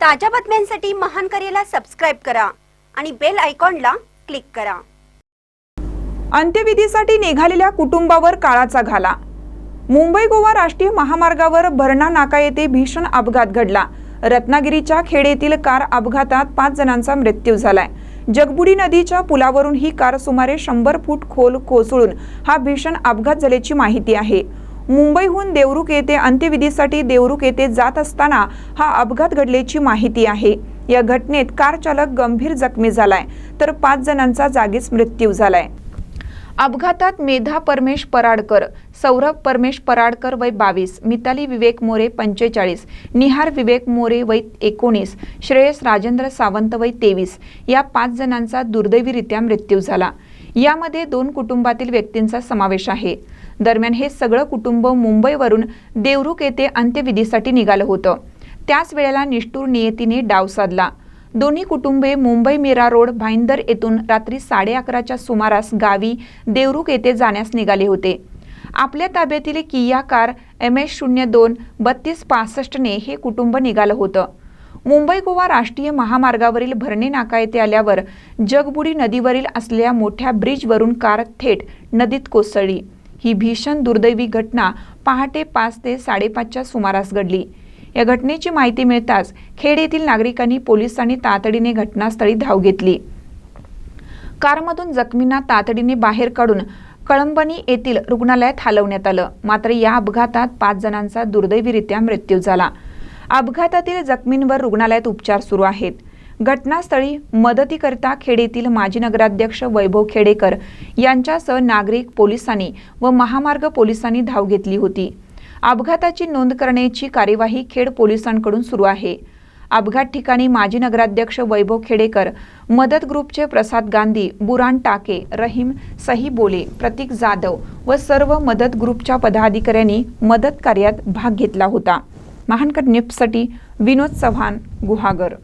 ताज्या बातम्यांसाठी महान करेला सबस्क्राईब करा आणि बेल आयकॉनला क्लिक करा. अंत्यविधीसाठी निघालेल्या कुटुंबावर काळाचा घाला. मुंबई गोवा राष्ट्रीय महामार्गावर भरणा नाका येथे भीषण अपघात घडला. रत्नागिरीच्या खेड येथील कार अपघातात पाच जणांचा मृत्यू झालाय. जगबुडी नदीच्या पुलावरून ही कार सुमारे शंभर फूट खोल कोसळून हा भीषण अपघात झाल्याची माहिती आहे. मुंबईहून देवरुख येथे अंत्यविधीसाठी देवरुख येथे जात असताना हा अपघात घडल्याची माहिती आहे. या घटनेत कार चालक गंभीर जखमी झालाय तर पाच जणांचा जागीच मृत्यू झालाय. अपघातात मेधा परमेश पराडकर सौरभ परमेश पराडकर वय बावीस मिताली विवेक मोरे पंचेचाळीस निहार विवेक मोरे वय एकोणीस श्रेयस राजेंद्र सावंत वय तेवीस या पाच जणांचा दुर्दैवीरित्या मृत्यू झाला. यामध्ये दोन कुटुंबातील व्यक्तींचा समावेश आहे. दरम्यान हे सगळं कुटुंब मुंबईवरून देवरुख येथे अंत्यविधीसाठी निघालं होतं. त्याच वेळेला निष्ठूर नियतीने डाव साधला. दोन्ही कुटुंबे मुंबई मीरा रोड भाईंदर येथून रात्री साडे अकराच्या सुमारास गावी देवरुख येथे जाण्यास निघाले होते. आपल्या ताब्यातील किया कार एम एस शून्य दोन बत्तीस पासष्टने हे कुटुंब निघालं होतं. मुंबई गोवा राष्ट्रीय महामार्गावरील भरणे नाका येथे आल्यावर जगबुडी नदीवरील असलेल्या मोठ्या ब्रिजवरून कार थेट नदीत कोसळली. ही भीषण दुर्दैवी घटना पहाटे पाच ते साडेपाचच्या सुमारास घडली. या घटनेची माहिती मिळताच खेड येथील नागरिकांनी पोलिसांनी तातडीने घटनास्थळी धाव घेतली. कारमधून जखमींना तातडीने बाहेर काढून कळंबणी येथील रुग्णालयात हलवण्यात आलं. मात्र या अपघातात पाच जणांचा दुर्दैवीरित्या मृत्यू झाला. अपघातातील जखमींवर रुग्णालयात उपचार सुरू आहेत. घटनास्थळी मदतीकरता खेडेतील माजी नगराध्यक्ष वैभव खेडेकर यांच्यासह नागरिक पोलिसांनी व महामार्ग पोलिसांनी धाव घेतली होती. अपघाताची नोंद करण्याची कार्यवाही खेड पोलिसांकडून सुरू आहे. अपघात ठिकाणी माजी नगराध्यक्ष वैभव खेडेकर मदत ग्रुपचे प्रसाद गांधी बुरान टाके रहीम सही बोले प्रतीक जाधव व सर्व मदत ग्रुपच्या पदाधिकाऱ्यांनी मदत कार्यात भाग घेतला होता. महानकर न्यूजसाठी विनोद चव्हाण गुहागर.